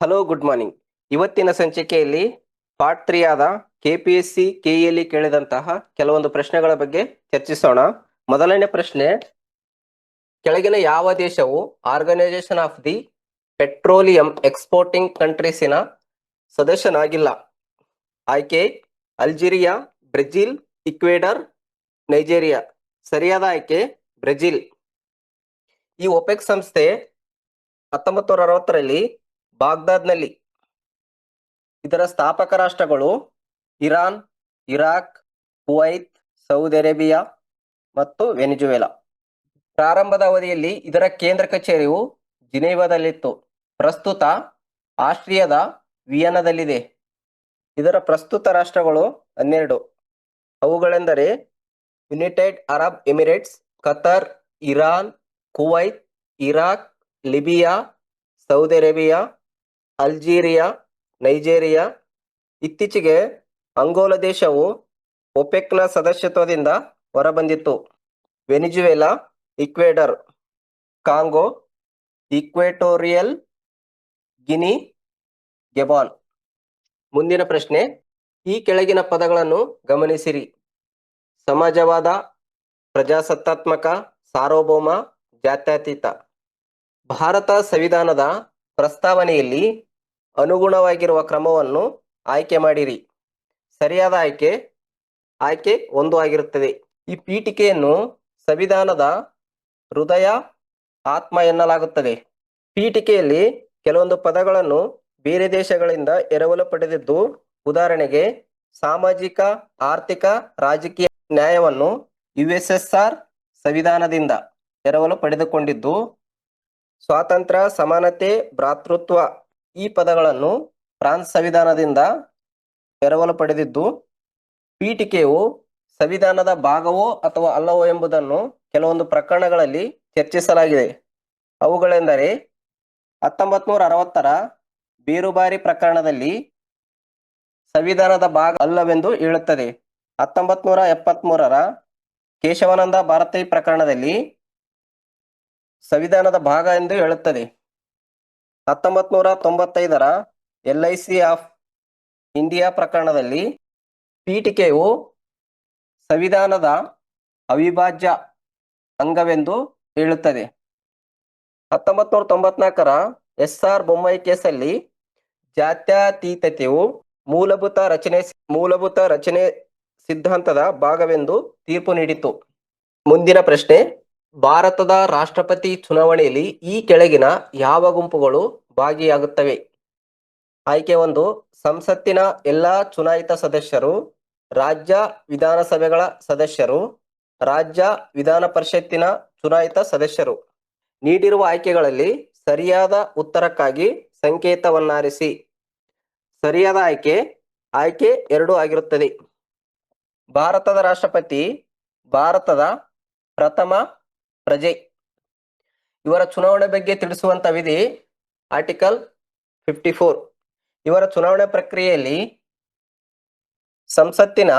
Hello good morning ಇವತ್ತಿನ ಸಂಚಿಕೆಯಲ್ಲಿ part three ಆದ ಕೆಪಿಎಸ್ಸಿ ಕೆಇಲ್ಲಿ ಕೇಳಿದಂತಹ ಕೆಲವೊಂದು ಪ್ರಶ್ನೆಗಳ ಬಗ್ಗೆ ಚರ್ಚಿಸೋಣ. ಮೊದಲನೇ ಪ್ರಶ್ನೆ, ಕೆಳಗಿನ ಯಾವ ದೇಶವು organisation of the petroleum exporting ಕಂಟ್ರೀಸಿನ ಸದಸ್ಯನಾಗಿಲ್ಲ? ಆಯ್ಕೆ, ಅಲ್ಜೀರಿಯಾ, ಬ್ರೆಜಿಲ್, ಇಕ್ವೇಡರ್, ನೈಜೀರಿಯಾ. ಸರಿಯಾದ ಆಯ್ಕೆ, ಬ್ರೆಜಿಲ್. ಈ ಒಪೆಕ್ ಸಂಸ್ಥೆ ಹತ್ತೊಂಬತ್ತು ನೂರ ಅರವತ್ತರಲ್ಲಿ ಬಾಗ್ದಾದ್ನಲ್ಲಿ. ಇದರ ಸ್ಥಾಪಕ ರಾಷ್ಟ್ರಗಳು Iran, Iraq, Kuwait, Saudi Arabia ಮತ್ತು ವೆನಿಜುವೆಲಾ. ಪ್ರಾರಂಭದ ಅವಧಿಯಲ್ಲಿ ಇದರ ಕೇಂದ್ರ ಕಚೇರಿಯು ಜಿನೇವಾದಲ್ಲಿತ್ತು. ಪ್ರಸ್ತುತ ಆಸ್ಟ್ರಿಯಾದ ವಿಯನದಲ್ಲಿದೆ ಇದರ ಪ್ರಸ್ತುತ ರಾಷ್ಟ್ರಗಳು ಹನ್ನೆರಡು. ಅವುಗಳೆಂದರೆ United Arab Emirates Qatar Iran, Kuwait, Iraq, Libya, Saudi Arabia Algeria, Nigeria ಇತ್ತೀಚೆಗೆ ಅಂಗೋಲ ದೇಶವು ಒಪೆಕ್ನ ಸದಸ್ಯತ್ವದಿಂದ ಹೊರಬಂದಿತ್ತು. Venezuela, Ecuador, Congo, Equatorial Guinea, Gabon. ಮುಂದಿನ ಪ್ರಶ್ನೆ, ಈ ಕೆಳಗಿನ ಪದಗಳನ್ನು ಗಮನಿಸಿರಿ. ಸಮಾಜವಾದ, ಪ್ರಜಾಸತ್ತಾತ್ಮಕ, ಸಾರ್ವಭೌಮ, ಜಾತ್ಯತೀತ. ಭಾರತ ಸಂವಿಧಾನದ ಪ್ರಸ್ತಾವನೆಯಲ್ಲಿ ಅನುಗುಣವಾಗಿರುವ ಕ್ರಮವನ್ನು ಆಯ್ಕೆ ಮಾಡಿರಿ. ಸರಿಯಾದ ಆಯ್ಕೆ ಆಯ್ಕೆ ಒಂದು ಆಗಿರುತ್ತದೆ. ಈ ಪೀಠಿಕೆಯನ್ನು ಸಂವಿಧಾನದ ಹೃದಯ, ಆತ್ಮ ಎನ್ನಲಾಗುತ್ತದೆ. ಪೀಠಿಕೆಯಲ್ಲಿ ಕೆಲವೊಂದು ಪದಗಳನ್ನು ಬೇರೆ ದೇಶಗಳಿಂದ ಎರವಲು ಪಡೆದಿದ್ದು, ಉದಾಹರಣೆಗೆ ಸಾಮಾಜಿಕ, ಆರ್ಥಿಕ, ರಾಜಕೀಯ ನ್ಯಾಯವನ್ನು ಯು ಎಸ್ ಎಸ್ ಆರ್ ಸಂವಿಧಾನದಿಂದ ಎರವಲು ಪಡೆದುಕೊಂಡಿದ್ದು ಸ್ವಾತಂತ್ರ್ಯ, ಸಮಾನತೆ, ಭ್ರಾತೃತ್ವ ಈ ಪದಗಳನ್ನು ಫ್ರಾನ್ಸ್ ಸಂವಿಧಾನದಿಂದ ಎರವಲು ಪಡೆದಿದ್ದು ಪೀಠಿಕೆಯು ಸಂವಿಧಾನದ ಭಾಗವೋ ಅಥವಾ ಅಲ್ಲವೋ ಎಂಬುದನ್ನು ಕೆಲವೊಂದು ಪ್ರಕರಣಗಳಲ್ಲಿ ಚರ್ಚಿಸಲಾಗಿದೆ. ಅವುಗಳೆಂದರೆ ಹತ್ತೊಂಬತ್ ನೂರ ಅರವತ್ತರ ಬೇರುಬಾರಿ ಪ್ರಕರಣದಲ್ಲಿ ಸಂವಿಧಾನದ ಭಾಗ ಅಲ್ಲವೆಂದು ಹೇಳುತ್ತದೆ. ಹತ್ತೊಂಬತ್ ನೂರ ಎಪ್ಪತ್ತ್ ಮೂರರ ಕೇಶವಾನಂದ ಭಾರತಿ ಪ್ರಕರಣದಲ್ಲಿ ಸಂವಿಧಾನದ ಭಾಗ ಎಂದು ಹೇಳುತ್ತದೆ. ಹತ್ತೊಂಬತ್ ನೂರ ತೊಂಬತ್ತೈದರ L I C of India ಪ್ರಕರಣದಲ್ಲಿ ಪೀಠಿಕೆಯು ಸಂವಿಧಾನದ ಅವಿಭಾಜ್ಯ ಅಂಗವೆಂದು ಹೇಳುತ್ತದೆ. ಹತ್ತೊಂಬತ್ ನೂರ ತೊಂಬತ್ನಾಲ್ಕರ ಎಸ್ ಆರ್ ಬೊಮ್ಮಾಯಿ ಕೇಸಲ್ಲಿ ಜಾತ್ಯತೀತತೆಯು ಮೂಲಭೂತ ರಚನೆ ಮೂಲಭೂತ ರಚನೆ ಸಿದ್ಧಾಂತದ ಭಾಗವೆಂದು ತೀರ್ಪು ನೀಡಿತು ಮುಂದಿನ ಪ್ರಶ್ನೆ. ಭಾರತದ ರಾಷ್ಟ್ರಪತಿ ಚುನಾವಣೆಯಲ್ಲಿ ಈ ಕೆಳಗಿನ ಯಾವ ಗುಂಪುಗಳು ಭಾಗಿಯಾಗುತ್ತವೆ? ಆಯ್ಕೆ ಒಂದು, ಸಂಸತ್ತಿನ ಎಲ್ಲ ಚುನಾಯಿತ ಸದಸ್ಯರು, ರಾಜ್ಯ ವಿಧಾನಸಭೆಗಳ ಸದಸ್ಯರು, ರಾಜ್ಯ ವಿಧಾನ ಪರಿಷತ್ತಿನ ಚುನಾಯಿತ ಸದಸ್ಯರು. ನೀಡಿರುವ ಆಯ್ಕೆಗಳಲ್ಲಿ ಸರಿಯಾದ ಉತ್ತರಕ್ಕಾಗಿ ಸಂಕೇತವನ್ನಾರಿಸಿ. ಸರಿಯಾದ ಆಯ್ಕೆ ಆಯ್ಕೆ ಎರಡು ಆಗಿರುತ್ತದೆ. ಭಾರತದ ರಾಷ್ಟ್ರಪತಿ, ಭಾರತದ ಪ್ರಥಮ ಪ್ರಜೆ. ಇವರ ಚುನಾವಣೆ ಬಗ್ಗೆ ತಿಳಿಸುವಂತ ವಿಧಿ ಆರ್ಟಿಕಲ್ ಫಿಫ್ಟಿ ಫೋರ್. ಇವರ ಚುನಾವಣೆ ಪ್ರಕ್ರಿಯೆಯಲ್ಲಿ ಸಂಸತ್ತಿನ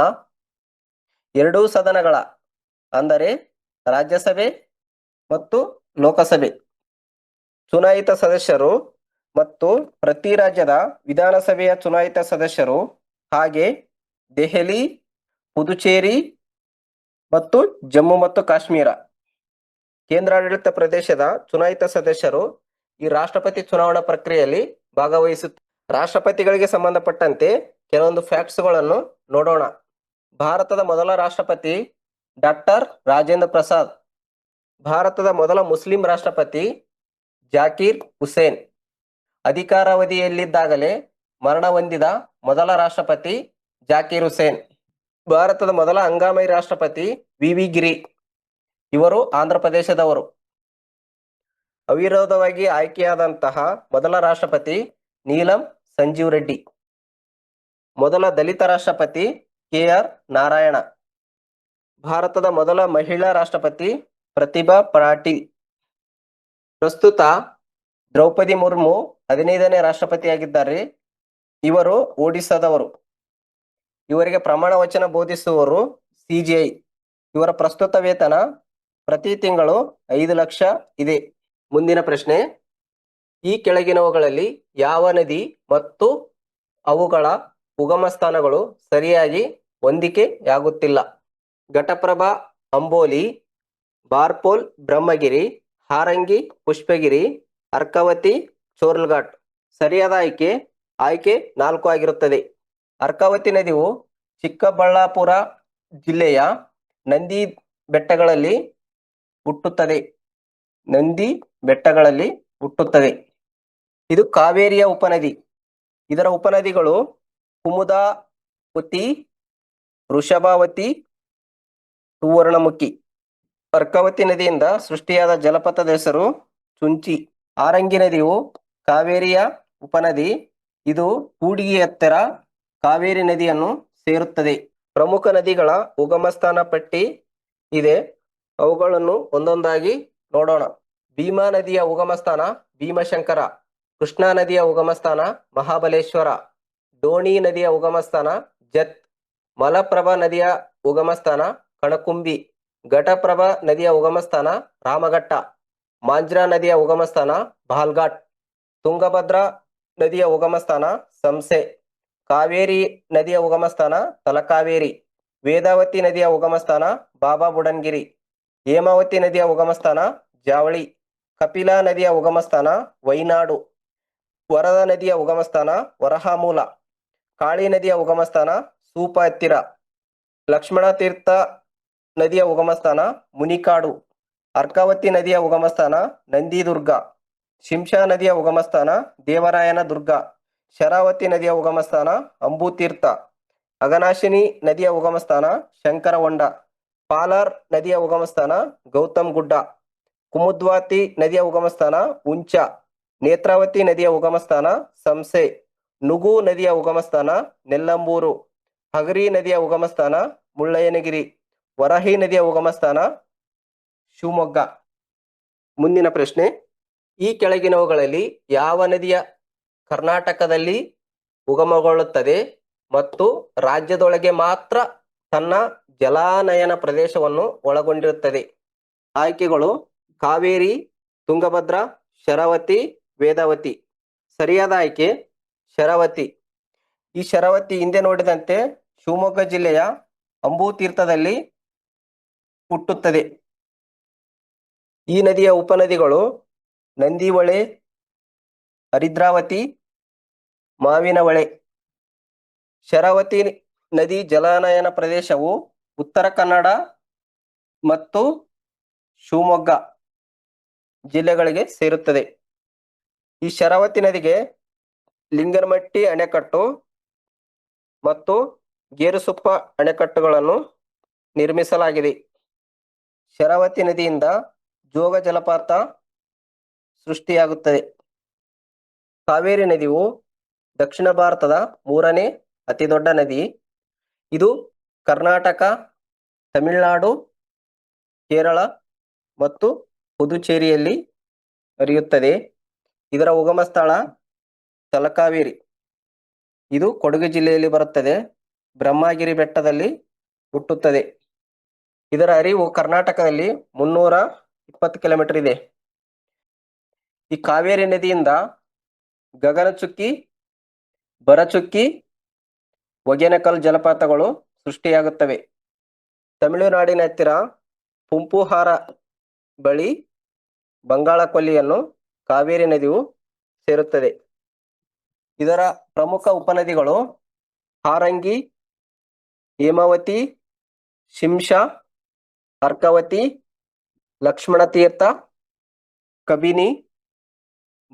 ಎರಡೂ ಸದನಗಳ, ಅಂದರೆ ರಾಜ್ಯಸಭೆ ಮತ್ತು ಲೋಕಸಭೆ, ಚುನಾಯಿತ ಸದಸ್ಯರು ಮತ್ತು ಪ್ರತಿ ರಾಜ್ಯದ ವಿಧಾನಸಭೆಯ ಚುನಾಯಿತ ಸದಸ್ಯರು ಹಾಗೆ ದೆಹಲಿ, ಪುದುಚೇರಿ ಮತ್ತು ಜಮ್ಮು ಮತ್ತು ಕಾಶ್ಮೀರ. ಕೇಂದ್ರಾಡಳಿತ ಪ್ರದೇಶದ ಚುನಾಯಿತ ಸದಸ್ಯರು ಈ ರಾಷ್ಟ್ರಪತಿ ಚುನಾವಣಾ ಪ್ರಕ್ರಿಯೆಯಲ್ಲಿ ಭಾಗವಹಿಸುತ್ತ ರಾಷ್ಟ್ರಪತಿಗಳಿಗೆ ಸಂಬಂಧಪಟ್ಟಂತೆ ಕೆಲವೊಂದು ಫ್ಯಾಕ್ಟ್ಸ್ಗಳನ್ನು ನೋಡೋಣ. ಭಾರತದ ಮೊದಲ ರಾಷ್ಟ್ರಪತಿ ಡಾಕ್ಟರ್ ರಾಜೇಂದ್ರ ಪ್ರಸಾದ್, ಭಾರತದ ಮೊದಲ ಮುಸ್ಲಿಂ ರಾಷ್ಟ್ರಪತಿ ಜಾಕೀರ್ ಹುಸೇನ್, ಅಧಿಕಾರಾವಧಿಯಲ್ಲಿದ್ದಾಗಲೇ ಮರಣ ಹೊಂದಿದ ಮೊದಲ ರಾಷ್ಟ್ರಪತಿ ಜಾಕೀರ್ ಹುಸೇನ್, ಭಾರತದ ಮೊದಲ ಹಂಗಾಮಿ ರಾಷ್ಟ್ರಪತಿ ವಿ ವಿ ಗಿರಿ. ಇವರು ಆಂಧ್ರ ಪ್ರದೇಶದವರು. ಅವಿರೋಧವಾಗಿ ಆಯ್ಕೆಯಾದಂತಹ ಮೊದಲ ರಾಷ್ಟ್ರಪತಿ ನೀಲಂ ಸಂಜೀವ್ ರೆಡ್ಡಿ ಮೊದಲ ದಲಿತ ರಾಷ್ಟ್ರಪತಿ ಕೆ ಆರ್ ನಾರಾಯಣ. ಭಾರತದ ಮೊದಲ ಮಹಿಳಾ ರಾಷ್ಟ್ರಪತಿ ಪ್ರತಿಭಾ ಪಾಟೀಲ್. ಪ್ರಸ್ತುತ ದ್ರೌಪದಿ ಮುರ್ಮು ಹದಿನೈದನೇ ರಾಷ್ಟ್ರಪತಿಯಾಗಿದ್ದಾರೆ. ಇವರು ಒಡಿಸ್ಸಾದವರು ಇವರಿಗೆ ಪ್ರಮಾಣ ವಚನ ಬೋಧಿಸುವವರು ಸಿಜಿಐ ಇವರ ಪ್ರಸ್ತುತ ವೇತನ ಪ್ರತಿ ತಿಂಗಳು ಐದು ಲಕ್ಷ ಇದೆ. ಮುಂದಿನ ಪ್ರಶ್ನೆ, ಈ ಕೆಳಗಿನವುಗಳಲ್ಲಿ ಯಾವ ನದಿ ಮತ್ತು ಅವುಗಳ ಉಗಮ ಸ್ಥಾನಗಳು ಸರಿಯಾಗಿ ಹೊಂದಿಕೆಯಾಗುತ್ತಿಲ್ಲ? ಘಟಪ್ರಭಾ, ಅಂಬೋಲಿ, ಬಾರ್ಪೋಲ್, ಬ್ರಹ್ಮಗಿರಿ, ಹಾರಂಗಿ, ಪುಷ್ಪಗಿರಿ, ಅರ್ಕಾವತಿ, ಚೋರ್ಲ್ಘಾಟ್. ಸರಿಯಾದ ಆಯ್ಕೆ ಆಯ್ಕೆ ನಾಲ್ಕು ಆಗಿರುತ್ತದೆ. ಅರ್ಕಾವತಿ ನದಿಯು ಚಿಕ್ಕಬಳ್ಳಾಪುರ ಜಿಲ್ಲೆಯ ನಂದಿ ಬೆಟ್ಟಗಳಲ್ಲಿ ಹುಟ್ಟುತ್ತದೆ. ನಂದಿ ಬೆಟ್ಟಗಳಲ್ಲಿ ಹುಟ್ಟುತ್ತದೆ. ಇದು ಕಾವೇರಿಯ ಉಪನದಿ. ಇದರ ಉಪನದಿಗಳು ಕುಮುದಾವತಿ, ವೃಷಭಾವತಿ, ಸುವರ್ಣಮುಖಿ. ಅರ್ಕಾವತಿ ನದಿಯಿಂದ ಸೃಷ್ಟಿಯಾದ ಜಲಪಾತದ ಹೆಸರು ಚುಂಚಿ. ಆರಂಗಿ ನದಿಯು ಕಾವೇರಿಯ ಉಪನದಿ. ಇದು ಕೂಡಿಗೆ ಎತ್ತರ ಕಾವೇರಿ ನದಿಯನ್ನು ಸೇರುತ್ತದೆ. ಪ್ರಮುಖ ನದಿಗಳ ಉಗಮ ಸ್ಥಾನ ಪಟ್ಟಿ ಇದೆ. ಅವುಗಳನ್ನು ಒಂದೊಂದಾಗಿ ನೋಡೋಣ. ಭೀಮಾ ನದಿಯ ಉಗಮ ಸ್ಥಾನ ಭೀಮಶಂಕರ, ಕೃಷ್ಣಾ ನದಿಯ ಉಗಮ ಸ್ಥಾನ ಮಹಾಬಲೇಶ್ವರ, ಡೋಣಿ ನದಿಯ ಉಗಮ ಸ್ಥಾನ ಜತ್, ಮಲಪ್ರಭಾ ನದಿಯ ಉಗಮ ಸ್ಥಾನ ಕಣಕುಂಬಿ, ಘಟಪ್ರಭಾ ನದಿಯ ಉಗಮ ಸ್ಥಾನ ರಾಮಘಟ್ಟ, ಮಾಂಜ್ರಾ ನದಿಯ ಉಗಮ ಸ್ಥಾನ ಬಾಲ್ಘಾಟ್ ತುಂಗಭದ್ರಾ ನದಿಯ ಉಗಮ ಸ್ಥಾನ ಸಂಸೆ, ಕಾವೇರಿ ನದಿಯ ಉಗಮ ಸ್ಥಾನ ತಲಕಾವೇರಿ, ವೇದಾವತಿ ನದಿಯ ಉಗಮ ಸ್ಥಾನ ಬಾಬಾ ಬುಡನ್ಗಿರಿ. ಹೇಮಾವತಿ ನದಿಯ ಉಗಮಸ್ಥಾನ, ಜಾವಳಿ, ಕಪಿಲಾ ನದಿಯ ಉಗಮಸ್ಥಾನ, ವೈನಾಡು, ವರದ ನದಿಯ ಉಗಮಸ್ಥಾನ, ವರಹಾಮೂಲ, ಕಾಳಿ ನದಿಯ ಉಗಮಸ್ಥಾನ, ಸೂಪ ಹತ್ತಿರ, ಲಕ್ಷ್ಮಣ ತೀರ್ಥ ನದಿಯ ಉಗಮಸ್ಥಾನ, ಮುನಿಕಾಡು, ಅರ್ಕಾವತಿ ನದಿಯ ಉಗಮಸ್ಥಾನ, ನಂದಿದುರ್ಗ, ಶಿಂಷಾ ನದಿಯ ಉಗಮಸ್ಥಾನ, ದೇವರಾಯನ ದುರ್ಗ, ಶರಾವತಿ ನದಿಯ ಉಗಮಸ್ಥಾನ, ಅಂಬುತೀರ್ಥ ಅಗನಾಶಿನಿ ನದಿಯ ಉಗಮಸ್ಥಾನ ಶಂಕರಹೊಂಡ ಪಾಲಾರ್ ನದಿಯ ಉಗಮ ಸ್ಥಾನ ಗೌತಮ್ ಗುಡ್ಡ. ಕುಮುದ್ವಾತಿ ನದಿಯ ಉಗಮ ಸ್ಥಾನ ಉಂಚ. ನೇತ್ರಾವತಿ ನದಿಯ ಉಗಮ ಸ್ಥಾನ ಸಂಸೆ. ನುಗು ನದಿಯ ಉಗಮ ಸ್ಥಾನ ನೆಲ್ಲಂಬೂರು. ಹಗರಿ ನದಿಯ ಉಗಮ ಸ್ಥಾನ ಮುಳ್ಳಯ್ಯನಗಿರಿ. ವರಹಿ ನದಿಯ ಉಗಮ ಸ್ಥಾನ ಶಿವಮೊಗ್ಗ. ಮುಂದಿನ ಪ್ರಶ್ನೆ. ಈ ಕೆಳಗಿನವುಗಳಲ್ಲಿ ಯಾವ ನದಿಯ ಕರ್ನಾಟಕದಲ್ಲಿ ಉಗಮಗೊಳ್ಳುತ್ತದೆ ಮತ್ತು ರಾಜ್ಯದೊಳಗೆ ಮಾತ್ರ ತನ್ನ ಜಲಾನಯನ ಪ್ರದೇಶವನ್ನು ಒಳಗೊಂಡಿರುತ್ತದೆ. ಆಯ್ಕೆಗಳು ಕಾವೇರಿ, ತುಂಗಭದ್ರಾ, ಶರಾವತಿ, ವೇದಾವತಿ. ಸರಿಯಾದ ಆಯ್ಕೆ, ಶರಾವತಿ. ಈ ಶರಾವತಿ ಹಿಂದೆ ನೋಡಿದಂತೆ ಶಿವಮೊಗ್ಗ ಜಿಲ್ಲೆಯ ಅಂಬುತೀರ್ಥದಲ್ಲಿ ಹುಟ್ಟುತ್ತದೆ. ಈ ನದಿಯ ಉಪನದಿಗಳು ನಂದಿವಳೆ, ಹರಿದ್ರಾವತಿ ಮಾವಿನಹೊಳೆ ಶರಾವತಿ ನದಿ ಜಲಾನಯನ ಪ್ರದೇಶವು ಉತ್ತರ ಕನ್ನಡ ಮತ್ತು ಶಿವಮೊಗ್ಗ ಜಿಲ್ಲೆಗಳಿಗೆ ಸೇರುತ್ತದೆ. ಈ ಶರಾವತಿ ನದಿಗೆ ಲಿಂಗನಮಟ್ಟಿ ಅಣೆಕಟ್ಟು ಮತ್ತು ಗೇರುಸುಪ್ಪ ಅಣೆಕಟ್ಟುಗಳನ್ನು ನಿರ್ಮಿಸಲಾಗಿದೆ. ಶರಾವತಿ ನದಿಯಿಂದ ಜೋಗ ಜಲಪಾತ ಸೃಷ್ಟಿಯಾಗುತ್ತದೆ. ಕಾವೇರಿ ನದಿಯು ದಕ್ಷಿಣ ಭಾರತದ ಮೂರನೇ ಅತಿ ದೊಡ್ಡ ನದಿ. ಇದು ಕರ್ನಾಟಕ, ತಮಿಳುನಾಡು, ಕೇರಳ ಮತ್ತು ಪುದುಚೇರಿಯಲ್ಲಿ ಹರಿಯುತ್ತದೆ. ಇದರ ಉಗಮ ಸ್ಥಳ ತಲಕಾವೇರಿ. ಇದು ಕೊಡಗು ಜಿಲ್ಲೆಯಲ್ಲಿ ಬರುತ್ತದೆ. ಬ್ರಹ್ಮಗಿರಿ ಬೆಟ್ಟದಲ್ಲಿ ಹುಟ್ಟುತ್ತದೆ. ಇದರ ಹರಿವು ಕರ್ನಾಟಕದಲ್ಲಿ ಮುನ್ನೂರ ಇಪ್ಪತ್ತು ಕಿಲೋಮೀಟರ್ ಇದೆ. ಈ ಕಾವೇರಿ ನದಿಯಿಂದ ಗಗನಚುಕ್ಕಿ ಭರಚುಕ್ಕಿ ಒಗೆನಕಲ್ ಜಲಪಾತಗಳು ಸೃಷ್ಟಿಯಾಗುತ್ತವೆ. ತಮಿಳುನಾಡಿನ ಹತ್ತಿರ ಪುಂಪುಹಾರ ಬಳಿ ಬಂಗಾಳ ಕೊಲ್ಲಿಯನ್ನು ಕಾವೇರಿ ನದಿಯು ಸೇರುತ್ತದೆ. ಇದರ ಪ್ರಮುಖ ಉಪನದಿಗಳು ಹಾರಂಗಿ, ಹೇಮಾವತಿ ಅರ್ಕಾವತಿ, ಲಕ್ಷ್ಮಣ ತೀರ್ಥ, ಕಬಿನಿ,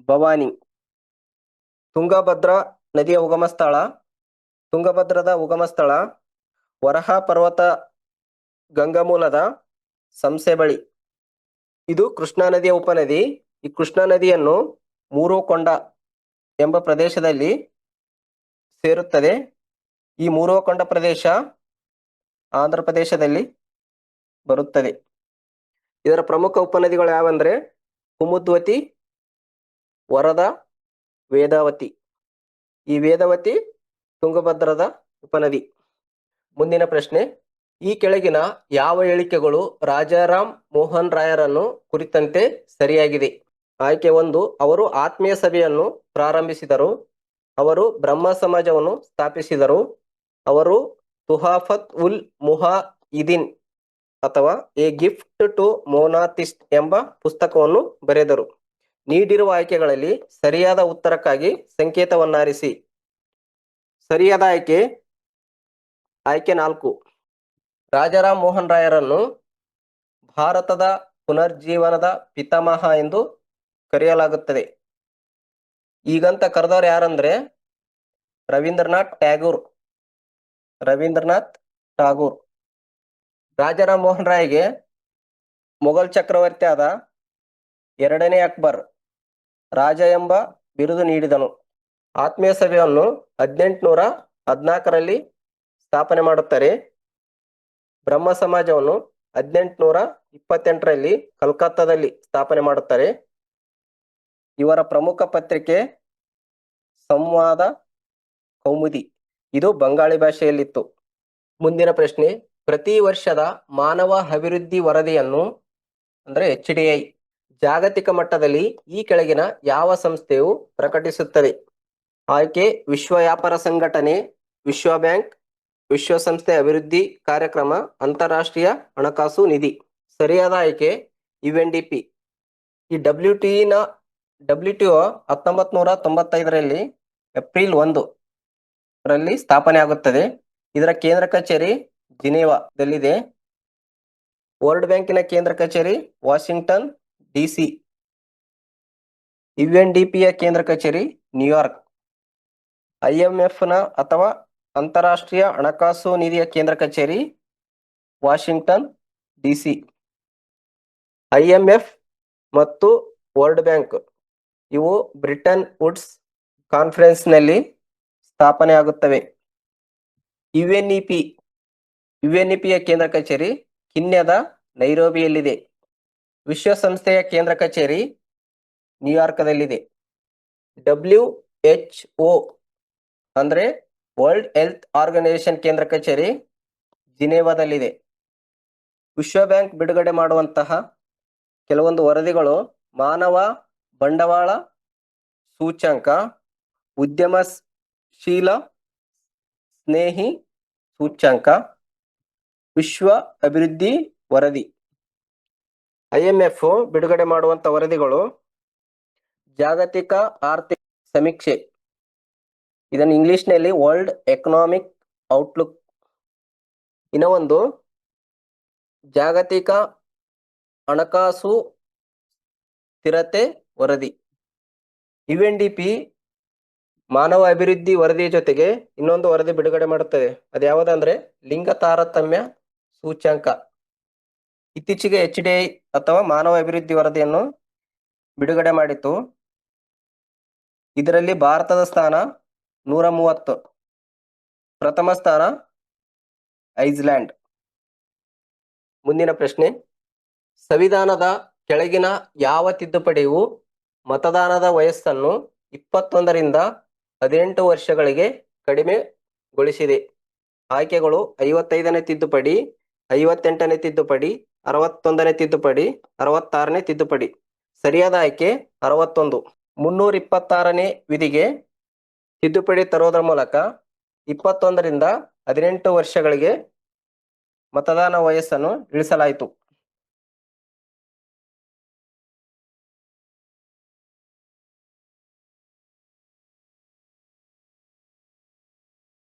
ಭವಾನಿ. ತುಂಗಭದ್ರಾ ನದಿಯ ಉಗಮ ಸ್ಥಳ ತುಂಗಭದ್ರದ ಉಗಮ ಸ್ಥಳ ವರಹ ಪರ್ವತ ಗಂಗಮೂಲದ ಸಂಸೆ ಬಳಿ. ಇದು ಕೃಷ್ಣಾ ನದಿಯ ಉಪನದಿ. ಈ ಕೃಷ್ಣಾ ನದಿಯನ್ನು ಮೂರು ಕೊಂಡ ಎಂಬ ಪ್ರದೇಶದಲ್ಲಿ ಸೇರುತ್ತದೆ. ಈ ಮೂರು ಕೊಂಡ ಪ್ರದೇಶ ಆಂಧ್ರ ಪ್ರದೇಶದಲ್ಲಿ ಬರುತ್ತದೆ. ಇದರ ಪ್ರಮುಖ ಉಪನದಿಗಳು ಯಾವಂದ್ರೆ ಕುಮುದ್ವತಿ, ವರದ, ವೇದಾವತಿ. ಈ ವೇದಾವತಿ ತುಂಗಭದ್ರದ ಉಪನದಿ. ಮುಂದಿನ ಪ್ರಶ್ನೆ, ಈ ಕೆಳಗಿನ ಯಾವ ಹೇಳಿಕೆಗಳು ರಾಜಾರಾಮ್ ಮೋಹನ್ ರಾಯರನ್ನು ಕುರಿತಂತೆ ಸರಿಯಾಗಿದೆ? ಆಯ್ಕೆ ಒಂದು, ಅವರು ಆತ್ಮೀಯ ಸಭೆಯನ್ನು ಪ್ರಾರಂಭಿಸಿದರು, ಅವರು ಬ್ರಹ್ಮ ಸಮಾಜವನ್ನು ಸ್ಥಾಪಿಸಿದರು, ಅವರು ತುಹಾಫತ್ ಉಲ್ ಮುಹಾ ಇದಿನ್ ಅಥವಾ ಎ ಗಿಫ್ಟ್ ಟು ಮೋನಾಥಿಸ್ಟ್ ಎಂಬ ಪುಸ್ತಕವನ್ನು ಬರೆದರು. ನೀಡಿರುವ ಆಯ್ಕೆಗಳಲ್ಲಿ ಸರಿಯಾದ ಉತ್ತರಕ್ಕಾಗಿ ಸಂಕೇತವನ್ನಾರಿಸಿ. ಸರಿಯಾದ ಆಯ್ಕೆ? ಆಯ್ಕೆ ನಾಲ್ಕು. ರಾಜಾರಾಮ್ ಮೋಹನ್ ರಾಯರನ್ನು ಭಾರತದ ಪುನರ್ಜೀವನದ ಪಿತಾಮಹ ಎಂದು ಕರೆಯಲಾಗುತ್ತದೆ. ಈಗಂತ ಕರೆದವ್ರು ಯಾರಂದ್ರೆ ರವೀಂದ್ರನಾಥ್ ಟ್ಯಾಗೂರ್. ರವೀಂದ್ರನಾಥ್ ಟಾಗೂರ್ ರಾಜಾರಾಮ್ ಮೋಹನ್ ರಾಯ್ಗೆ ಮೊಘಲ್ ಚಕ್ರವರ್ತಿ ಆದ ಎರಡನೇ ಅಕ್ಬರ್ ರಾಜ ಎಂಬ ಬಿರುದು ನೀಡಿದನು. ಆತ್ಮೀಯ ಸಭೆಯನ್ನು ಹದಿನೆಂಟುನೂರ ಹದಿನಾಲ್ಕರಲ್ಲಿ ಸ್ಥಾಪನೆ ಮಾಡುತ್ತಾರೆ. ಬ್ರಹ್ಮ ಸಮಾಜವನ್ನು ಹದಿನೆಂಟುನೂರ ಇಪ್ಪತ್ತೆಂಟರಲ್ಲಿ ಕಲ್ಕತ್ತಾದಲ್ಲಿ ಸ್ಥಾಪನೆ ಮಾಡುತ್ತಾರೆ. ಇವರ ಪ್ರಮುಖ ಪತ್ರಿಕೆ ಸಂವಾದ ಕೌಮುದಿ. ಇದು ಬಂಗಾಳಿ ಭಾಷೆಯಲ್ಲಿತ್ತು. ಮುಂದಿನ ಪ್ರಶ್ನೆ, ಪ್ರತಿ ವರ್ಷದ ಮಾನವ ಅಭಿವೃದ್ಧಿ ವರದಿಯನ್ನು, ಅಂದ್ರೆ ಎಚ್ ಜಾಗತಿಕ ಮಟ್ಟದಲ್ಲಿ ಈ ಕೆಳಗಿನ ಯಾವ ಸಂಸ್ಥೆಯು ಪ್ರಕಟಿಸುತ್ತದೆ? ಆಯ್ಕೆ ವಿಶ್ವ ವ್ಯಾಪಾರ ಸಂಘಟನೆ, ವಿಶ್ವ ಬ್ಯಾಂಕ್ ವಿಶ್ವಸಂಸ್ಥೆ ಅಭಿವೃದ್ಧಿ ಕಾರ್ಯಕ್ರಮ, ಅಂತಾರಾಷ್ಟ್ರೀಯ ಹಣಕಾಸು ನಿಧಿ. ಸರಿಯಾದ ಆಯ್ಕೆ ಯುಎನ್ ಡಿ ಪಿ ಈ ಡಬ್ಲ್ಯೂ ಟಿ ನ ಡಬ್ಲ್ಯೂ ಟಿ ಹತ್ತೊಂಬತ್ ನೂರ ತೊಂಬತ್ತೈದರಲ್ಲಿ ಏಪ್ರಿಲ್ ಒಂದು ರಲ್ಲಿ ಸ್ಥಾಪನೆ ಆಗುತ್ತದೆ. ಇದರ ಕೇಂದ್ರ ಕಚೇರಿ ಜಿನೇವಾದಲ್ಲಿದೆ. ವರ್ಲ್ಡ್ ಬ್ಯಾಂಕಿನ ಕೇಂದ್ರ ಕಚೇರಿ ವಾಷಿಂಗ್ಟನ್ ಡಿಸಿ ಪಿಯ ಕೇಂದ್ರ ಕಚೇರಿ ನ್ಯೂಯಾರ್ಕ್. ಐಎಂಎಫ್ನ ಅಥವಾ ಅಂತಾರಾಷ್ಟ್ರೀಯ ಹಣಕಾಸು ನಿಧಿಯ ಕೇಂದ್ರ ಕಚೇರಿ, ವಾಷಿಂಗ್ಟನ್ ಡಿಸಿ. ಐಎಂಎಫ್ ಮತ್ತು ವರ್ಲ್ಡ್ ಬ್ಯಾಂಕ್ ಇವು ಬ್ರಿಟನ್ ವುಡ್ಸ್ ಕಾನ್ಫರೆನ್ಸ್ನಲ್ಲಿ ಸ್ಥಾಪನೆ ಆಗುತ್ತವೆ. ಯುಎನ್ಇಪಿ, ಯುಎನ್ಇಪಿಯ ಕೇಂದ್ರ ಕಚೇರಿ ಕಿನ್ಯದ ನೈರೋಬಿಯಲ್ಲಿದೆ. ವಿಶ್ವಸಂಸ್ಥೆಯ ಕೇಂದ್ರ ಕಚೇರಿ ನ್ಯೂಯಾರ್ಕ್ದಲ್ಲಿದೆ. ಡಬ್ಲ್ಯೂ ಎಚ್ ಒ ಅಂದ್ರೆ ವರ್ಲ್ಡ್ ಹೆಲ್ತ್ ಆರ್ಗನೈಸೇಷನ್ ಕೇಂದ್ರ ಕಚೇರಿ ಜಿನೇವಾದಲ್ಲಿದೆ. ವಿಶ್ವ ಬ್ಯಾಂಕ್ ಬಿಡುಗಡೆ ಮಾಡುವಂತಹ ಕೆಲವೊಂದು ವರದಿಗಳು ಮಾನವ ಬಂಡವಾಳ ಸೂಚ್ಯಂಕ ಉದ್ಯಮಶೀಲ ಸ್ನೇಹಿ ಸೂಚ್ಯಂಕ, ವಿಶ್ವ ಅಭಿವೃದ್ಧಿ ವರದಿ. ಐಎಂಎಫ್ ಬಿಡುಗಡೆ ಮಾಡುವಂತ ವರದಿಗಳು ಜಾಗತಿಕ ಆರ್ಥಿಕ ಸಮೀಕ್ಷೆ. ಇದನ್ನು ಇಂಗ್ಲಿಷ್ನಲ್ಲಿ ವರ್ಲ್ಡ್ ಎಕನಾಮಿಕ್ ಔಟ್ಲುಕ್ ಇನ್ನ ಒಂದು ಜಾಗತಿಕ ಹಣಕಾಸು ಸ್ಥಿರತೆ ವರದಿ. ಯುಎನ್ ಡಿ ಪಿ ಮಾನವ ಅಭಿವೃದ್ಧಿ ವರದಿಯ ಜೊತೆಗೆ ಇನ್ನೊಂದು ವರದಿ ಬಿಡುಗಡೆ ಮಾಡುತ್ತದೆ. ಅದು ಯಾವುದಂದ್ರೆ ಲಿಂಗ ತಾರತಮ್ಯ ಸೂಚ್ಯಂಕ. ಇತ್ತೀಚೆಗೆ ಎಚ್ ಡಿ ಐ ಅಥವಾ ಮಾನವ ಅಭಿವೃದ್ಧಿ ವರದಿಯನ್ನು ಬಿಡುಗಡೆ ಮಾಡಿತು ಇದರಲ್ಲಿ ಭಾರತದ ಸ್ಥಾನ ನೂರ ಮೂವತ್ತು ಪ್ರಥಮ ಸ್ಥಾನ ಐಸ್ಲ್ಯಾಂಡ್. ಮುಂದಿನ ಪ್ರಶ್ನೆ. ಸಂವಿಧಾನದ ಕೆಳಗಿನ ಯಾವ ತಿದ್ದುಪಡಿಯು ಮತದಾನದ ವಯಸ್ಸನ್ನು ಇಪ್ಪತ್ತೊಂದರಿಂದ ಹದಿನೆಂಟು ವರ್ಷಗಳಿಗೆ ಕಡಿಮೆಗೊಳಿಸಿದೆ. ಆಯ್ಕೆಗಳು ಐವತ್ತೈದನೇ ತಿದ್ದುಪಡಿ, ಐವತ್ತೆಂಟನೇ ತಿದ್ದುಪಡಿ, ಅರವತ್ತೊಂದನೇ ತಿದ್ದುಪಡಿ, ಅರವತ್ತಾರನೇ ತಿದ್ದುಪಡಿ. ಸರಿಯಾದ ಆಯ್ಕೆ ಅರವತ್ತೊಂದು. ಮುನ್ನೂರ ಇಪ್ಪತ್ತಾರನೇ ವಿಧಿಗೆ ತಿದ್ದುಪಡಿ ತರುವುದರ ಮೂಲಕ ಇಪ್ಪತ್ತೊಂದರಿಂದ ಹದಿನೆಂಟು ವರ್ಷಗಳಿಗೆ ಮತದಾನ ವಯಸ್ಸನ್ನು ಇಳಿಸಲಾಯಿತು.